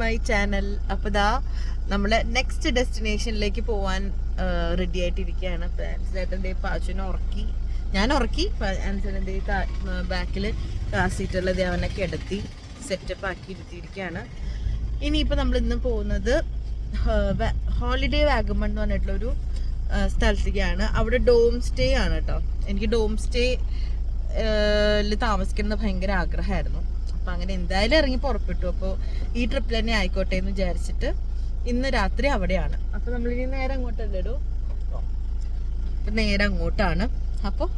My channel അപ്പോൾ ദാ നമ്മളെ നെക്സ്റ്റ് ഡെസ്റ്റിനേഷനിലേക്ക് പോവാൻ റെഡി ആയിട്ടിരിക്കുകയാണ്. ആൻസലേട്ടന്റെ പാച്ചുവിനെ ഉറക്കി. ഞാൻ ഉറക്കി. ആൻസറിനെ ദേ ബാക്കിൽ കാർ സീറ്റുള്ളത് അവനെ കിടത്തി സെറ്റപ്പ് ആക്കി ഇരുത്തിയിരിക്കുകയാണ്. ഇനിയിപ്പോൾ നമ്മൾ ഇന്ന് പോകുന്നത് ഹോളിഡേ വാഗമൺ എന്ന് പറഞ്ഞിട്ടുള്ളൊരു സ്ഥലത്തേക്കാണ്. അവിടെ ഡോം സ്റ്റേ ആണ് കേട്ടോ. എനിക്ക് ഡോം സ്റ്റേ താമസിക്കുന്നത് ഭയങ്കര ആഗ്രഹമായിരുന്നു. അപ്പം അങ്ങനെ എന്തായാലും ഇറങ്ങി പുറപ്പെട്ടു. അപ്പോൾ ഈ ട്രിപ്പിൽ തന്നെ ആയിക്കോട്ടെ എന്ന് വിചാരിച്ചിട്ട് ഇന്ന് രാത്രി അവിടെയാണ്. അപ്പോൾ നമ്മളിനി നേരെ അങ്ങോട്ടല്ലേ ഇടൂ? അപ്പം നേരെ അങ്ങോട്ടാണ്. അപ്പോൾ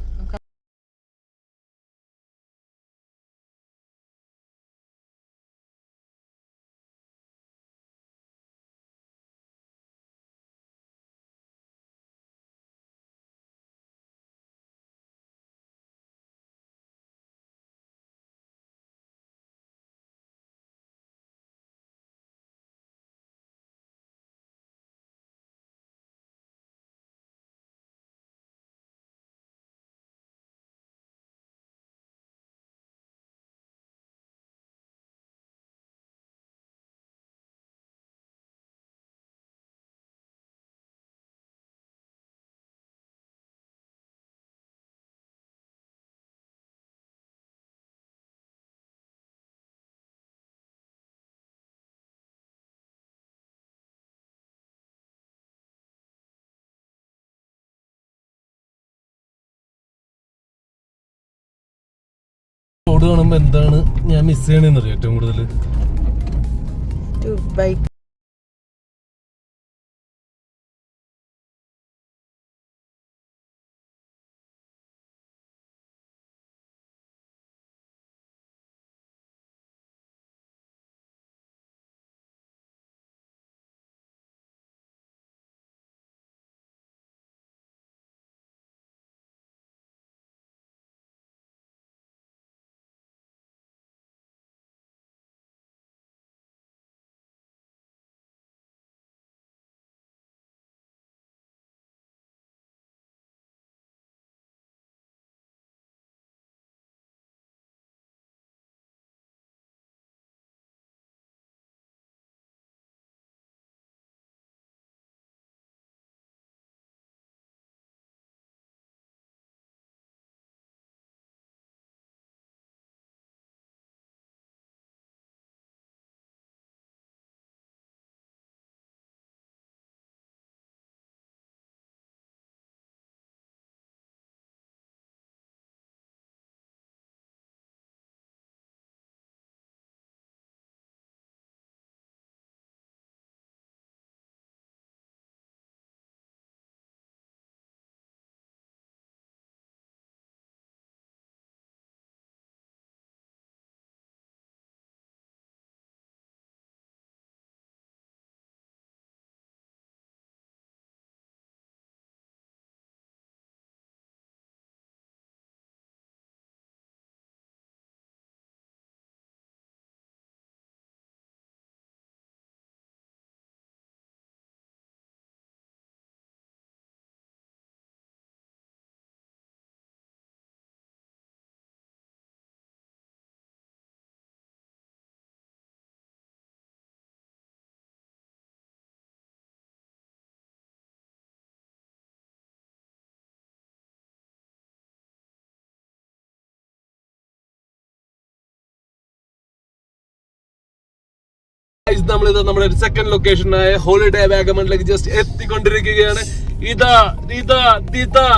റോഡ് എന്താണ് ഞാൻ മിസ് ചെയ്യണെന്ന് അറിയാം ഏറ്റവും കൂടുതൽ ബൈക്ക് നമ്മളിത് നമ്മുടെ ഒരു സെക്കൻഡ് ലൊക്കേഷനായ ഹോളിഡേ വാഗമണിലേക്ക് ജസ്റ്റ് എത്തിക്കൊണ്ടിരിക്കുകയാണ്. ഇതാ ഇതാ ഇതാ.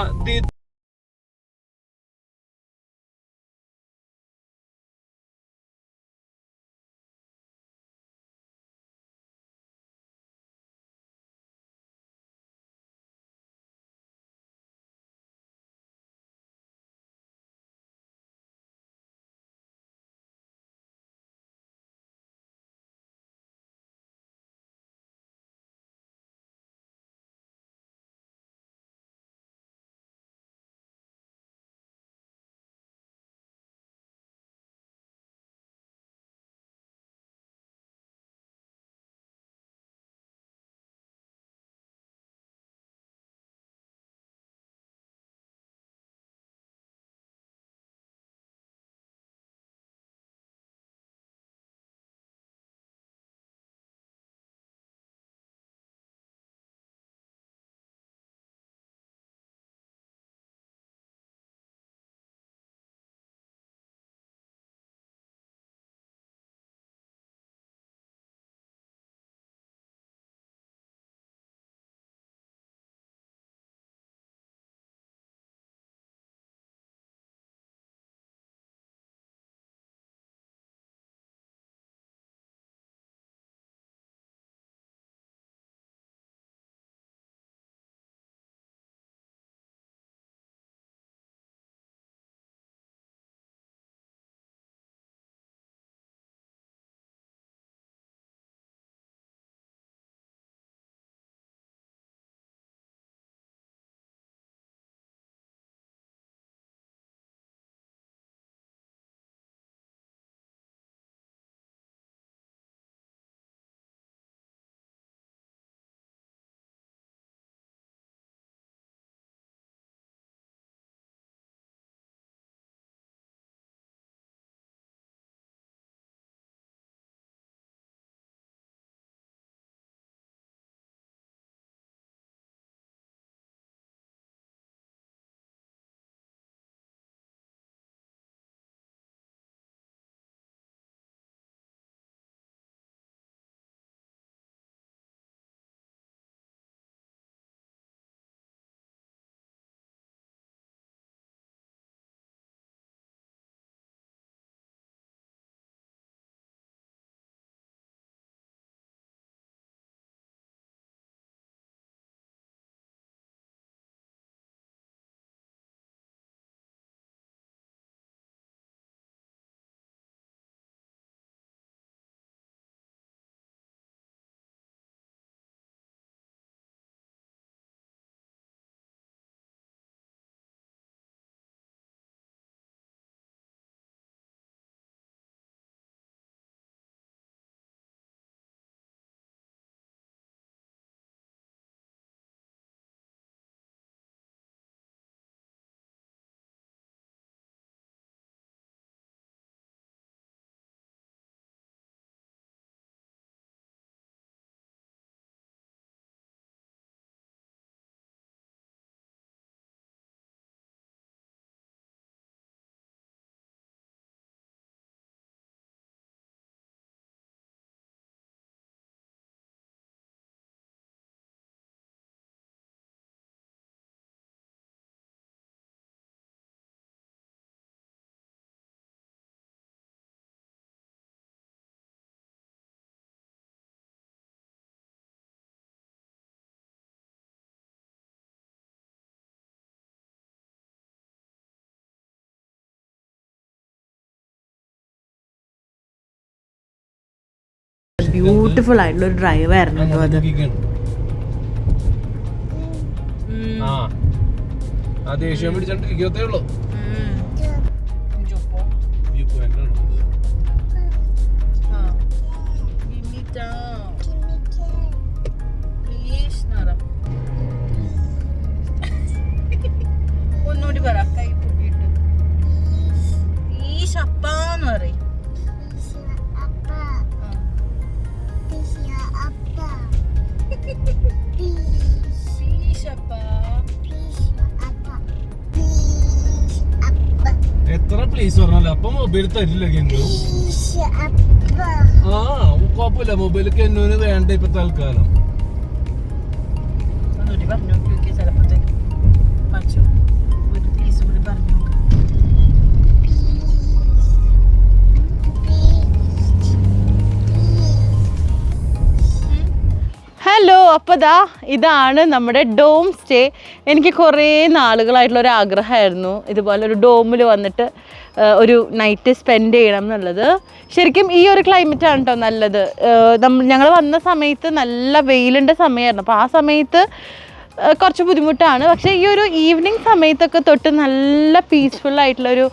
ബ്യൂട്ടിഫുൾ ആയിട്ടുള്ള ഒരു ഡ്രൈവ് ആയിരുന്നു കേട്ടോ അത്. ആ. ദേഷ്യം പിടിച്ചോണ്ടിരിക്കത്തേ ഉള്ളൂ. ഒന്നുകൂടി പറ. കൈ പൊക്കിയിട്ട്. ഈ ശപ്പാന്ന് പറയും. മൊബൈൽ തരില്ല കെന്നു ആ കുഴപ്പമില്ല. മൊബൈൽ കെന്നുവിന് വേണ്ട ഇപ്പൊ തൽക്കാലം അപ്പോൾ ദാ ഇതാണ് നമ്മുടെ ഡോം സ്റ്റേ. എനിക്ക് കുറേ നാളുകളായിട്ടുള്ള ഒരു ആഗ്രഹമായിരുന്നു ഇതുപോലെ ഒരു ഡോമിൽ വന്നിട്ട് ഒരു നൈറ്റ് സ്പെൻഡ് ചെയ്യണം എന്നുള്ളത്. ശരിക്കും ഈ ഒരു ക്ലൈമറ്റ് ആണ് കേട്ടോ നല്ലത്. നമ്മൾ ഞങ്ങൾ വന്ന സമയത്ത് നല്ല വെയിലിന്റെ സമയമായിരുന്നു. അപ്പോൾ ആ സമയത്ത് കുറച്ച് ബുദ്ധിമുട്ടാണ്. പക്ഷേ ഈ ഒരു ഈവനിങ് സമയത്തൊക്കെ തൊട്ട് നല്ല പീസ്ഫുൾ ആയിട്ടുള്ളൊരു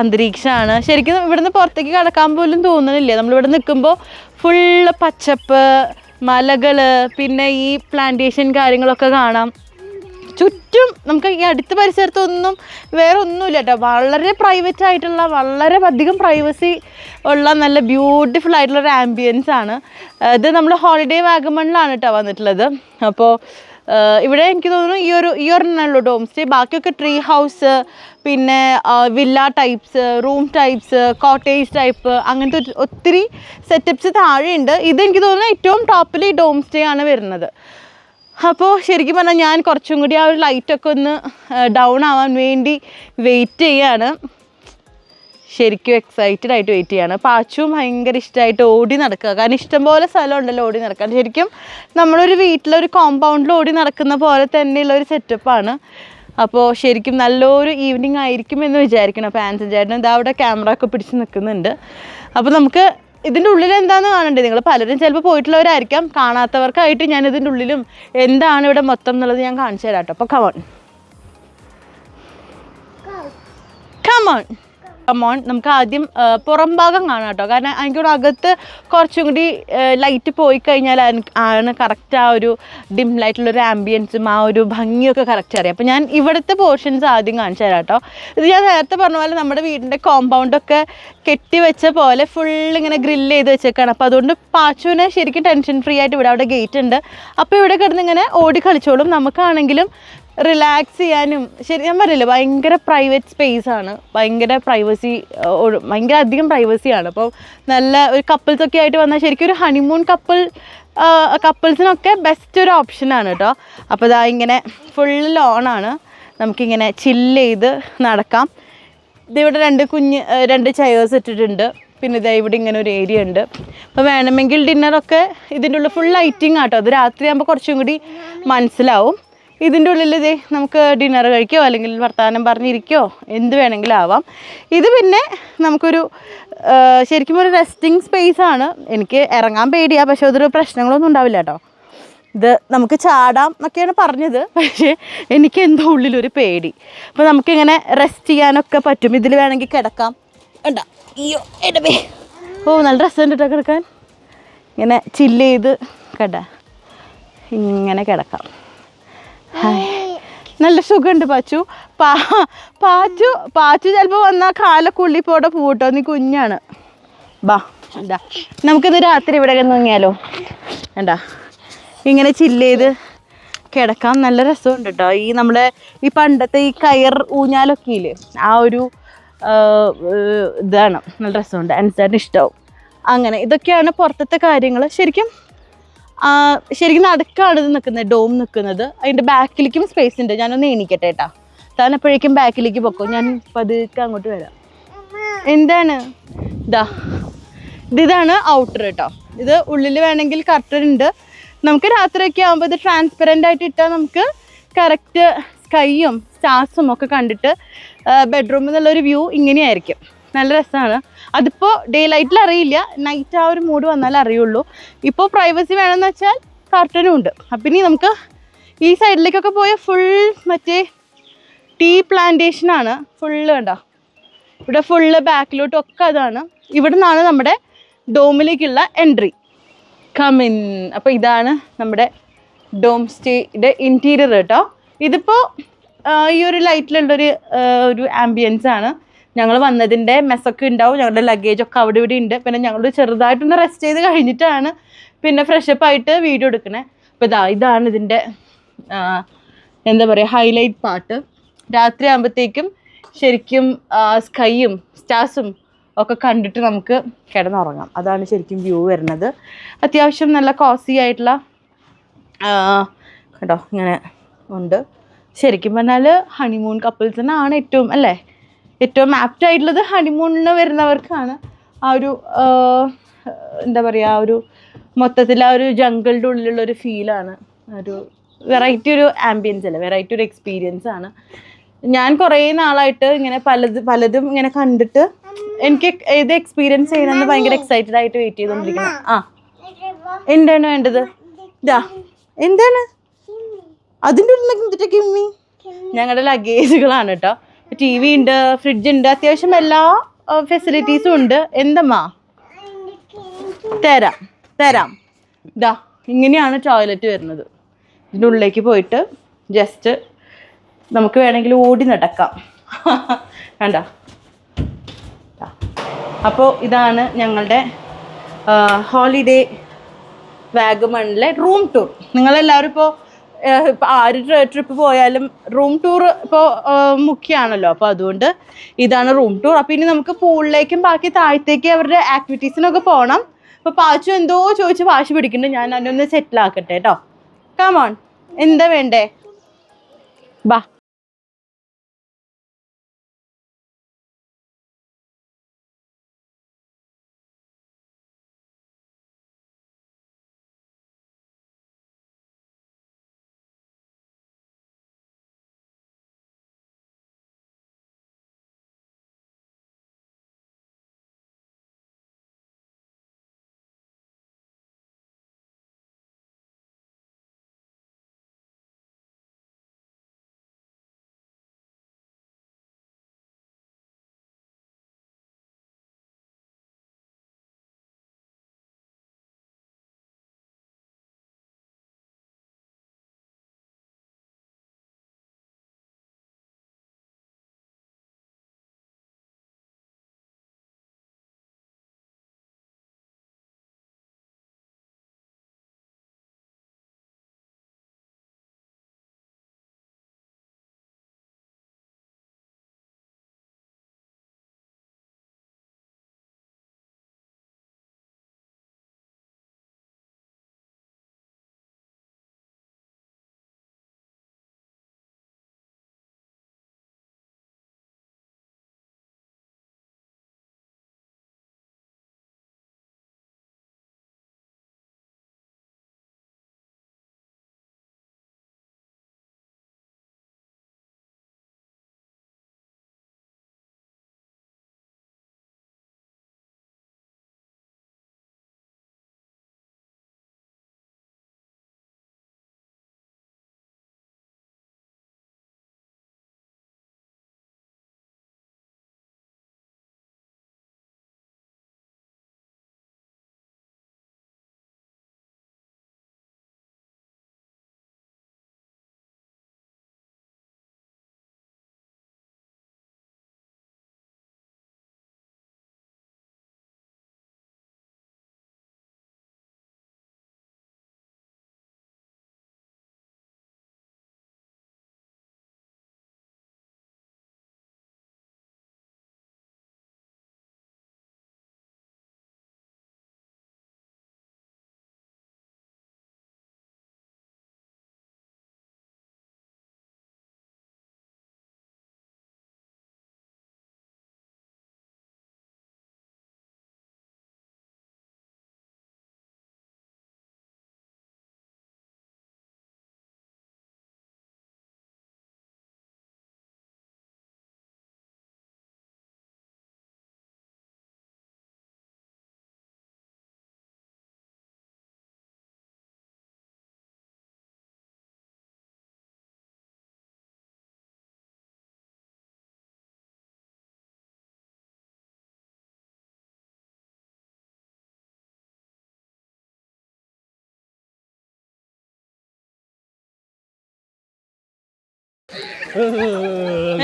അന്തരീക്ഷമാണ്. ശരിക്കും ഇവിടുന്ന് പുറത്തേക്ക് കടക്കാൻ പോലും തോന്നുന്നില്ല നമ്മളിവിടെ നിൽക്കുമ്പോൾ ഫുള്ള് പച്ചപ്പ് മലകൾ പിന്നെ ഈ പ്ലാന്റേഷൻ കാര്യങ്ങളൊക്കെ കാണാം. ചുറ്റും നമുക്ക് ഈ അടുത്ത പരിസരത്തൊന്നും വേറെ ഒന്നുമില്ല കേട്ടോ വളരെ പ്രൈവറ്റ് ആയിട്ടുള്ള വളരെ അധികം പ്രൈവസി ഉള്ള നല്ല ബ്യൂട്ടിഫുൾ ആയിട്ടുള്ള ഒരു ആംബിയൻസ് ആണ്. ഇത് നമ്മൾ ഹോളിഡേ വാഗമണിലാണ് കേട്ടോ വന്നിട്ടുള്ളത്. അപ്പോൾ ഇവിടെ എനിക്ക് തോന്നുന്നു ഈ ഒരു ഈ ഒരെണ്ണമുള്ളൂ ഡോം സ്റ്റേ ബാക്കിയൊക്കെ ട്രീ ഹൗസ് പിന്നെ villa types room types cottage type അങ്ങനത്തെ ഒത്തിരി സെറ്റപ്സ് താഴെയുണ്ട്. ഇത് എനിക്ക് തോന്നുന്നു ഏറ്റവും ടോപ്പിൽ ഈ ഡോം സ്റ്റേ ആണ് വരുന്നത്. അപ്പോൾ ശരിക്കും പറഞ്ഞാൽ ഞാൻ കുറച്ചും കൂടി ആ ഒരു ലൈറ്റൊക്കെ ഒന്ന് ഡൗൺ ആവാൻ വേണ്ടി വെയിറ്റ് ചെയ്യാണ്. ശരിക്കും എക്സൈറ്റഡ് ആയിട്ട് വെയിറ്റ് ചെയ്യാണ്. പാച്ചും ഭയങ്കര ഇഷ്ടമായിട്ട് ഓടി നടക്കുക. കാരണം ഇഷ്ടംപോലെ സ്ഥലം ഉണ്ടല്ലോ ഓടി നടക്കാൻ. ശരിക്കും നമ്മളൊരു വീട്ടിലൊരു കോമ്പൗണ്ടിൽ ഓടി നടക്കുന്ന പോലെ തന്നെയുള്ള ഒരു സെറ്റപ്പാണ് അപ്പോൾ ശരിക്കും നല്ലൊരു ഈവനിങ് ആയിരിക്കും എന്ന് വിചാരിക്കണം. അപ്പോൾ ആൻസൺ ചേട്ടൻ ഇതാ അവിടെ ക്യാമറ ഒക്കെ പിടിച്ച് നിൽക്കുന്നുണ്ട്. അപ്പോൾ നമുക്ക് ഇതിന്റെ ഉള്ളിൽ എന്താണെന്ന് കാണണ്ടേ? നിങ്ങൾ പലരും ചിലപ്പോൾ പോയിട്ടുള്ളവരായിരിക്കാം. കാണാത്തവർക്കായിട്ട് ഞാൻ ഇതിന്റെ ഉള്ളിലും എന്താണ് ഇവിടെ മൊത്തം എന്നുള്ളത് ഞാൻ കാണിച്ചു തരാം കേട്ടോ. അപ്പോൾ കമോൺ കമോൺ കമോൺ നമുക്ക് ആദ്യം പുറം ഭാഗം കാണാം കേട്ടോ. കാരണം എനിക്കിവിടെ അകത്ത് കുറച്ചും കൂടി ലൈറ്റ് പോയി കഴിഞ്ഞാൽ ആണ് കറക്റ്റ് ആ ഒരു ഡിം ലൈറ്റുള്ളൊരു ആംബിയൻസും ആ ഒരു ഭംഗിയൊക്കെ കറക്റ്റ് അറിയാം. അപ്പോൾ ഞാൻ ഇവിടുത്തെ പോർഷൻസ് ആദ്യം കാണിച്ചു തരാം കേട്ടോ. ഇത് ഞാൻ നേരത്തെ പറഞ്ഞ പോലെ നമ്മുടെ വീടിന്റെ കോമ്പൗണ്ടൊക്കെ കെട്ടിവെച്ച പോലെ ഫുൾ ഇങ്ങനെ ഗ്രില്ല് ചെയ്ത് വെച്ചേക്കാണ്. അപ്പോൾ അതുകൊണ്ട് പാച്ചുവിനെ ശരിക്കും ടെൻഷൻ ഫ്രീ ആയിട്ട് ഇവിടെ അവിടെ ഗേറ്റ് ഉണ്ട്. അപ്പോൾ ഇവിടെ കിടന്ന് ഇങ്ങനെ ഓടി കളിച്ചോളും. നമുക്കാണെങ്കിലും റിലാക്സ് ചെയ്യാനും ശരി ഞാൻ പറയില്ല ഭയങ്കര പ്രൈവറ്റ് സ്പേസ് ആണ്. ഭയങ്കര പ്രൈവസി ഭയങ്കര അധികം പ്രൈവസിയാണ് അപ്പോൾ നല്ല ഒരു കപ്പിൾസ് ഒക്കെ ആയിട്ട് വന്നാൽ ശരിക്കും ഒരു ഹണിമൂൺ കപ്പിൾ കപ്പിൾസിനൊക്കെ ബെസ്റ്റ് ഒരു ഓപ്ഷനാണ് കേട്ടോ അപ്പോൾ ഇതാ ഇങ്ങനെ ഫുൾ ലോണാണ് നമുക്കിങ്ങനെ ചില്ല് ചെയ്ത് നടക്കാം. ഇതിവിടെ രണ്ട് കുഞ്ഞ് രണ്ട് ചെയേഴ്സ് ഇട്ടിട്ടുണ്ട്. പിന്നെ ഇതാ ഇവിടെ ഇങ്ങനെ ഒരു ഏരിയ ഉണ്ട്. അപ്പോൾ വേണമെങ്കിൽ ഡിന്നറൊക്കെ ഇതിന്റെ ഉള്ളിൽ ഫുൾ ലൈറ്റിംഗ് ആട്ടോ. അത് രാത്രിയാകുമ്പോൾ കുറച്ചും കൂടി മനസ്സിലാവും. ഇതിന്റെ ഉള്ളിൽ ഇതേ നമുക്ക് ഡിന്നർ കഴിക്കോ അല്ലെങ്കിൽ വർത്തമാനം പറഞ്ഞിരിക്കോ എന്ത് വേണമെങ്കിലും ആവാം. ഇത് പിന്നെ നമുക്കൊരു ശരിക്കും ഒരു റെസ്റ്റിംഗ് സ്പേസ് ആണ്. എനിക്ക് ഇറങ്ങാൻ പേടിയാണ് പക്ഷെ അതൊരു പ്രശ്നങ്ങളൊന്നും ഉണ്ടാവില്ല കേട്ടോ. ഇത് നമുക്ക് ചാടാം എന്നൊക്കെയാണ് പറഞ്ഞത് പക്ഷേ എനിക്ക് എന്തോ ഉള്ളിലൊരു പേടി. അപ്പോൾ നമുക്കിങ്ങനെ റെസ്റ്റ് ചെയ്യാനൊക്കെ പറ്റും. ഇതിൽ വേണമെങ്കിൽ കിടക്കാം. ഉണ്ടോ അയ്യോ എടബേ ഓ നല്ല രസമുണ്ട് കേട്ടോ കിടക്കാൻ. ഇങ്ങനെ ചില്ല് ചെയ്ത് കേട്ടാ ഇങ്ങനെ കിടക്കാം. ഹായ്. നല്ല സുഖമുണ്ട് പാച്ചു. പാ പാച്ചു പാച്ചു ചിലപ്പോൾ വന്നാൽ കാലൊക്കെ ഉള്ളിപ്പോടെ പോട്ടോ നീ കുഞ്ഞാണ്. ബാ എന്താ? നമുക്കിന്ന് രാത്രി ഇവിടെ തൂങ്ങിയാലോ എന്താ? ഇങ്ങനെ ചില്ല് ചെയ്ത് കിടക്കാൻ നല്ല രസമുണ്ട് കേട്ടോ ഈ നമ്മുടെ ഈ പണ്ടത്തെ ഈ കയർ ഊഞ്ഞാലൊക്കെ ഇല്ലേ? ആ ഒരു ഇതാണ്. നല്ല രസമുണ്ട്. അനുസരിച്ച് ഇഷ്ടമാവും അങ്ങനെ ഇതൊക്കെയാണ് പുറത്തത്തെ കാര്യങ്ങൾ ശരിക്കും ശരിക്കും നടക്കാണ് ഇത് നിൽക്കുന്നത് ഡോം നിൽക്കുന്നത്. അതിന്റെ ബാക്കിലേക്കും സ്പേസ് ഉണ്ട്. ഞാനൊന്ന് എണീക്കട്ടെ കേട്ടാ താൻ എപ്പോഴേക്കും ബാക്കിലേക്ക് പൊക്കോ. ഞാൻ പതുക്കെ അങ്ങോട്ട് വരാം. എന്താണ്? ഇതാ ഇത് ഇതാണ് ഔട്ടർ കേട്ടോ ഇത് ഉള്ളിൽ വേണമെങ്കിൽ കർട്ടൻ ഉണ്ട്. നമുക്ക് രാത്രിയൊക്കെ ആകുമ്പോൾ ഇത് ട്രാൻസ്പെറന്റ് ആയിട്ട് ഇട്ടാൽ നമുക്ക് കറക്റ്റ് സ്കൈയും സ്റ്റാർസും ഒക്കെ കണ്ടിട്ട് ബെഡ്റൂമിൽ നിന്നുള്ളൊരു വ്യൂ ഇങ്ങനെയായിരിക്കും. നല്ല രസമാണ് അതിപ്പോൾ ഡേ ലൈറ്റിൽ അറിയില്ല. നൈറ്റ് ആ ഒരു മൂഡ് വന്നാൽ അറിയുള്ളൂ. ഇപ്പോൾ പ്രൈവസി വേണമെന്ന് വെച്ചാൽ കർട്ടനും ഉണ്ട്. അപ്പം ഇനി നമുക്ക് ഈ സൈഡിലേക്കൊക്കെ പോയ ഫുൾ മറ്റേ ടീ പ്ലാന്റേഷനാണ് ഫുള്ള് കണ്ടോ? ഇവിടെ ഫുള്ള് ബാക്കിലോട്ടും ഒക്കെ അതാണ്. ഇവിടെ നിന്നാണ് നമ്മുടെ ഡോമിലേക്കുള്ള എൻട്രി കമിൻ അപ്പോൾ ഇതാണ് നമ്മുടെ ഡോം സ്റ്റേയുടെ ഇന്റീരിയർ കേട്ടോ ഇതിപ്പോൾ ഈ ഒരു ലൈറ്റിലുള്ളൊരു ഒരു ആംബിയൻസ് ആണ്. ഞങ്ങൾ വന്നതിന്റെ മെസ്സൊക്കെ ഉണ്ടാവും. ഞങ്ങളുടെ ലഗേജ് ഒക്കെ അവിടെ ഇവിടെ ഉണ്ട്. പിന്നെ ഞങ്ങൾ ചെറുതായിട്ടൊന്ന് റെസ്റ്റ് ചെയ്ത് കഴിഞ്ഞിട്ടാണ് പിന്നെ ഫ്രഷപ്പ് ആയിട്ട് വീഡിയോ എടുക്കണേ. അപ്പോൾ ഇതാ ഇതാണ് ഇതിന്റെ എന്താ പറയുക ഹൈലൈറ്റ് പാട്ട് രാത്രി ആകുമ്പോഴത്തേക്കും ശരിക്കും സ്കൈയും സ്റ്റാർസും ഒക്കെ കണ്ടിട്ട് നമുക്ക് കിടന്നുറങ്ങാം. അതാണ് ശരിക്കും വ്യൂ വരുന്നത്. അത്യാവശ്യം നല്ല കോസി ആയിട്ടുള്ള കേട്ടോ ഇങ്ങനെ ഉണ്ട്. ശരിക്കും പറഞ്ഞാൽ ഹണിമൂൺ കപ്പിൾസിനാണ് ഏറ്റവും അല്ലേ? ഏറ്റവും ആപ്റ്റ് ആയിട്ടുള്ളത് ഹണിമൂണിന് വരുന്നവർക്കാണ്. ആ ഒരു എന്താ പറയുക ആ ഒരു മൊത്തത്തിൽ ആ ഒരു ജംഗിളുടെ ഉള്ളിലുള്ള ഒരു ഫീലാണ് ഒരു വെറൈറ്റി ഒരു ആംബിയൻസ് അല്ല? വെറൈറ്റി ഒരു എക്സ്പീരിയൻസ് ആണ്. ഞാൻ കുറേ നാളായിട്ട് ഇങ്ങനെ പലത് പലതും ഇങ്ങനെ കണ്ടിട്ട് എനിക്ക് ഏത് എക്സ്പീരിയൻസ് ചെയ്യണമെന്ന് ഭയങ്കര എക്സൈറ്റഡ് ആയിട്ട് വെയിറ്റ് ചെയ്തുകൊണ്ടിരിക്കണം ആ. എന്താണ് വേണ്ടത്? ഇതാ. എന്താണ്? അതിന്റെ ഉള്ളിൽ എന്തിട്ടാ കിമ്മി? ഞങ്ങളുടെ ലഗേജുകളാണ് കേട്ടോ ടി വി ഉണ്ട് ഫ്രിഡ്ജ് ഉണ്ട് അത്യാവശ്യം എല്ലാ ഫെസിലിറ്റീസും ഉണ്ട്. എന്തമ്മാ? തരാം തരാം. ഇതാ ഇങ്ങനെയാണ് ടോയ്ലറ്റ് വരുന്നത്. ഇതിന്റെ ഉള്ളിലേക്ക് പോയിട്ട് ജസ്റ്റ് നമുക്ക് വേണമെങ്കിൽ ഓടി നടക്കാം. കണ്ട? അപ്പോൾ ഇതാണ് ഞങ്ങളുടെ ഹോളിഡേ വാഗമണിലെ റൂം ടൂർ നിങ്ങളെല്ലാവരും ഇപ്പോൾ ആര് ട്രിപ്പ് പോയാലും റൂം ടൂർ ഇപ്പോൾ മുഖ്യമാണല്ലോ അപ്പോൾ അതുകൊണ്ട് ഇതാണ് റൂം ടൂർ അപ്പോൾ ഇനി നമുക്ക് പൂളിലേക്കും ബാക്കി താഴത്തേക്ക് അവരുടെ ആക്ടിവിറ്റീസിനൊക്കെ പോകണം അപ്പോൾ പാച്ചു എന്തോ ചോദിച്ച് വാശി പിടിക്കുന്നുണ്ട്. ഞാൻ അതിനൊന്ന് സെറ്റിൽ ആക്കട്ടെ കേട്ടോ കമോൺ എന്താ വേണ്ടേ? ബാ.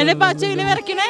എന്നെ പച്ച ഇങ്ങനെ വിറക്കണേ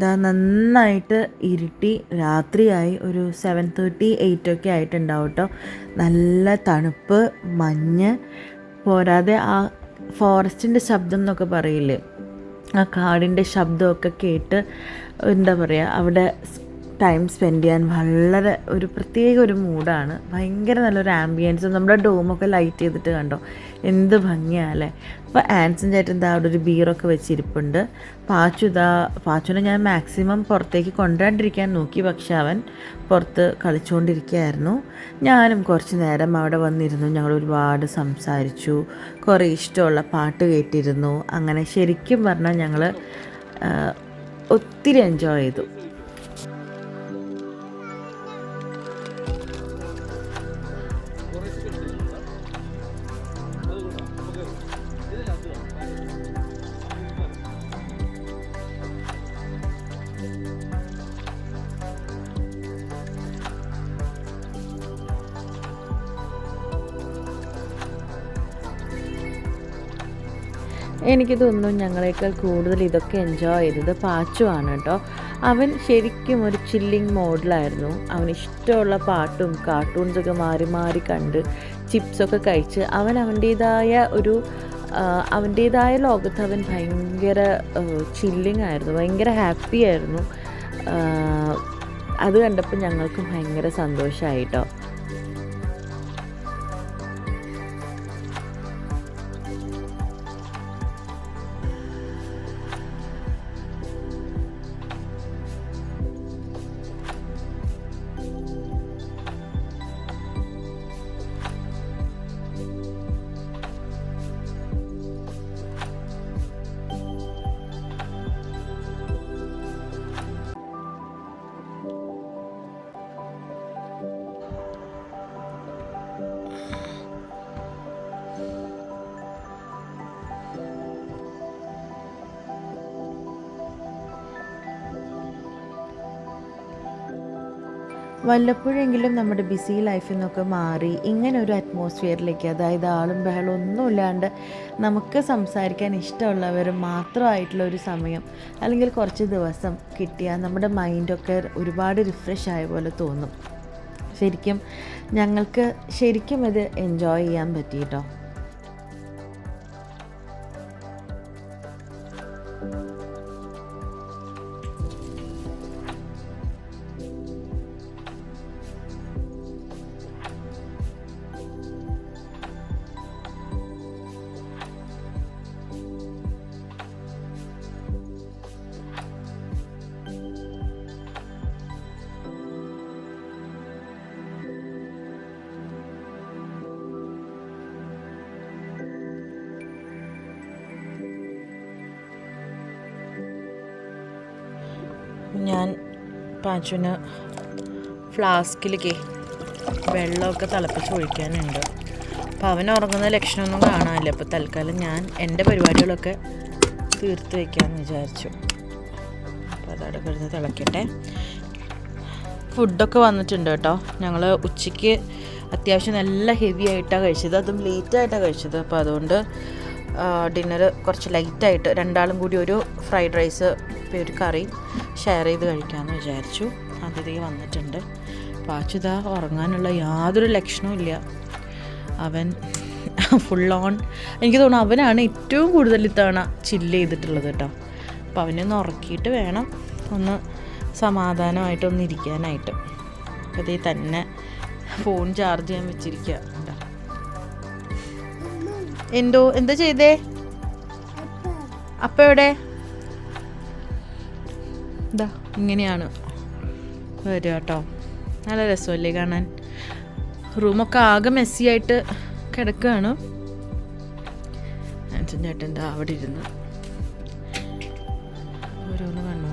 ഇതാ നന്നായിട്ട് ഇരുട്ടി രാത്രിയായി. ഒരു സെവൻ തേർട്ടി എയ്റ്റ് ഒക്കെ ആയിട്ടുണ്ടാവും കേട്ടോ നല്ല തണുപ്പ് മഞ്ഞ് പോരാതെ ആ ഫോറസ്റ്റിന്റെ ശബ്ദം എന്നൊക്കെ പറയില്ലേ? ആ കാടിന്റെ ശബ്ദമൊക്കെ കേട്ട് എന്താ പറയുക അവിടെ ടൈം സ്പെൻഡ് ചെയ്യാൻ വളരെ ഒരു പ്രത്യേക ഒരു മൂഡാണ് ഭയങ്കര നല്ലൊരു ആംബിയൻസ് നമ്മുടെ ഡോമൊക്കെ ലൈറ്റ് ചെയ്തിട്ട് കണ്ടോ? എന്ത് ഭംഗിയാല്ലേ? അപ്പോൾ ആൻസൻ ചേട്ടൻ ഇതാ അവിടെ ഒരു ബീറൊക്കെ വെച്ചിരിപ്പുണ്ട്. പാച്ചു ഇതാ പാച്ചുനെ ഞാൻ മാക്സിമം പുറത്തേക്ക് കൊണ്ടാണ്ടിരിക്കാൻ നോക്കി പക്ഷെ അവൻ പുറത്ത് കളിച്ചുകൊണ്ടിരിക്കുകയായിരുന്നു ഞാനും കുറച്ച് നേരം അവിടെ വന്നിരുന്നു ഞങ്ങൾ ഒരുപാട് സംസാരിച്ചു കുറേ ഇഷ്ടമുള്ള പാട്ട് കേട്ടിരുന്നു. അങ്ങനെ ശരിക്കും പറഞ്ഞാൽ ഞങ്ങൾ ഒത്തിരി എൻജോയ് ചെയ്തു. എനിക്ക് തോന്നുന്നു ഞങ്ങളെക്കാൾ കൂടുതൽ ഇതൊക്കെ എൻജോയ് ചെയ്തത് പാച്ചു ആണ് കേട്ടോ അവൻ ശരിക്കും ഒരു ചില്ലിങ് മോഡിലായിരുന്നു അവൻ ഇഷ്ടമുള്ള പാട്ടും കാർട്ടൂൺസൊക്കെ മാറി മാറി കണ്ട് ചിപ്സൊക്കെ കഴിച്ച് അവൻ അവന്റേതായ ഒരു അവന്റേതായ ലോകത്ത് അവൻ ഭയങ്കര ചില്ലിങ് ആയിരുന്നു. ഭയങ്കര ഹാപ്പി ആയിരുന്നു. അത് കണ്ടപ്പോൾ ഞങ്ങൾക്കും ഭയങ്കര സന്തോഷമായി കേട്ടോ വല്ലപ്പോഴെങ്കിലും നമ്മുടെ ബിസി ലൈഫിൽ നിന്നൊക്കെ മാറി ഇങ്ങനെ ഒരു അറ്റ്മോസ്ഫിയറിലേക്ക് അതായത് ആളും ബഹളം ഒന്നുമില്ലാണ്ട് നമുക്ക് സംസാരിക്കാൻ ഇഷ്ടമുള്ളവർ മാത്രമായിട്ടുള്ള ഒരു സമയം അല്ലെങ്കിൽ കുറച്ച് ദിവസം കിട്ടിയാൽ നമ്മുടെ മൈൻഡൊക്കെ ഒരുപാട് റിഫ്രഷ് ആയ പോലെ തോന്നും. ശരിക്കും ഞങ്ങൾക്ക് ശരിക്കും ഇത് എൻജോയ് ചെയ്യാൻ പറ്റി കേട്ടോ പാച്ചുവിന് ഫ്ലാസ്കിലേക്ക് വെള്ളമൊക്കെ തിളപ്പിച്ച് ഒഴിക്കാനുണ്ട്. അപ്പം അവൻ ഉറങ്ങുന്ന ലക്ഷണമൊന്നും കാണാനില്ല. അപ്പോൾ തൽക്കാലം ഞാൻ എന്റെ പരിപാടികളൊക്കെ തീർത്ത് വയ്ക്കാമെന്ന് വിചാരിച്ചു. അപ്പോൾ അതവിടെ കിടന്ന് തിളക്കട്ടെ. ഫുഡൊക്കെ വന്നിട്ടുണ്ട് കേട്ടോ. ഞങ്ങൾ ഉച്ചയ്ക്ക് അത്യാവശ്യം നല്ല ഹെവി ആയിട്ടാണ് കഴിച്ചത്. അതും ലേറ്റായിട്ടാണ് കഴിച്ചത്. അപ്പോൾ അതുകൊണ്ട് ഡിന്നർ കുറച്ച് ലൈറ്റായിട്ട് രണ്ടാളും കൂടി ഒരു ഫ്രൈഡ് റൈസ് ഒരു കറി ഷെയർ ചെയ്ത് കഴിക്കാമെന്ന് വിചാരിച്ചു. അതിഥി വന്നിട്ടുണ്ട്. പാച്ചുത ഉറങ്ങാനുള്ള യാതൊരു ലക്ഷണവും ഇല്ല. അവൻ ഫുൾ ഓൺ എനിക്ക് തോന്നുന്നു അവനാണ് ഏറ്റവും കൂടുതൽ ഇത്തവണ ചില്ല് ചെയ്തിട്ടുള്ളത് കേട്ടോ. അപ്പോൾ അവനെ ഒന്ന് ഉറക്കിയിട്ട് വേണം ഒന്ന് സമാധാനമായിട്ടൊന്ന് ഇരിക്കാനായിട്ട്. അപ്പോൾ അതേ തന്നെ ഫോൺ ചാർജ് ചെയ്യാൻ വെച്ചിരിക്കുക എന്തോ എന്താ ചെയ്തേ? അപ്പ എവിടെ? ഇങ്ങനെയാണ് വരിക കേട്ടോ. നല്ല രസമല്ലേ കാണാൻ. റൂമൊക്കെ ആകെ മെസ്സി ആയിട്ട് കിടക്കുകയാണ്. ആൻസൺ ചേട്ടന്റെ അവിടെ ഇരുന്ന്. ഓരോന്ന് കണ്ടുകൊണ്ടിരിക്കുവാണ്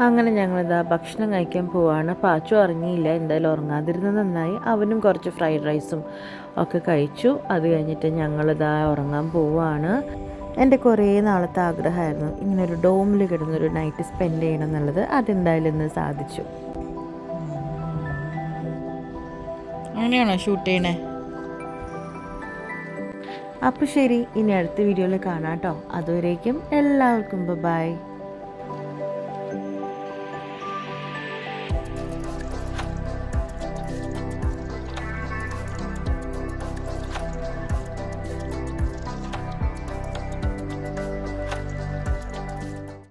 അങ്ങനെ ഞങ്ങളിതാ ഭക്ഷണം കഴിക്കാൻ പോവാണ്. പാച്ചു ഉറങ്ങിയില്ല. എന്തായാലും ഉറങ്ങാതിരുന്നത് നന്നായി. അവനും കുറച്ച് ഫ്രൈഡ് റൈസും ഒക്കെ കഴിച്ചു. അത് കഴിഞ്ഞിട്ട് ഞങ്ങളിതാ ഉറങ്ങാൻ പോവാണ്. എന്റെ കുറേ നാളത്തെ ആഗ്രഹമായിരുന്നു ഇങ്ങനൊരു ഡോമിൽ കിടന്നൊരു നൈറ്റ് സ്പെൻഡ് ചെയ്യണം എന്നുള്ളത്. അതെന്തായാലും ഇന്ന് സാധിച്ചു. അങ്ങനെയാണോ ഷൂട്ട് ചെയ്യണേ? അപ്പോൾ ശരി. ഇനി അടുത്ത വീഡിയോയിൽ കാണാം കേട്ടോ. അതുവരേക്കും എല്ലാവർക്കും ബൈ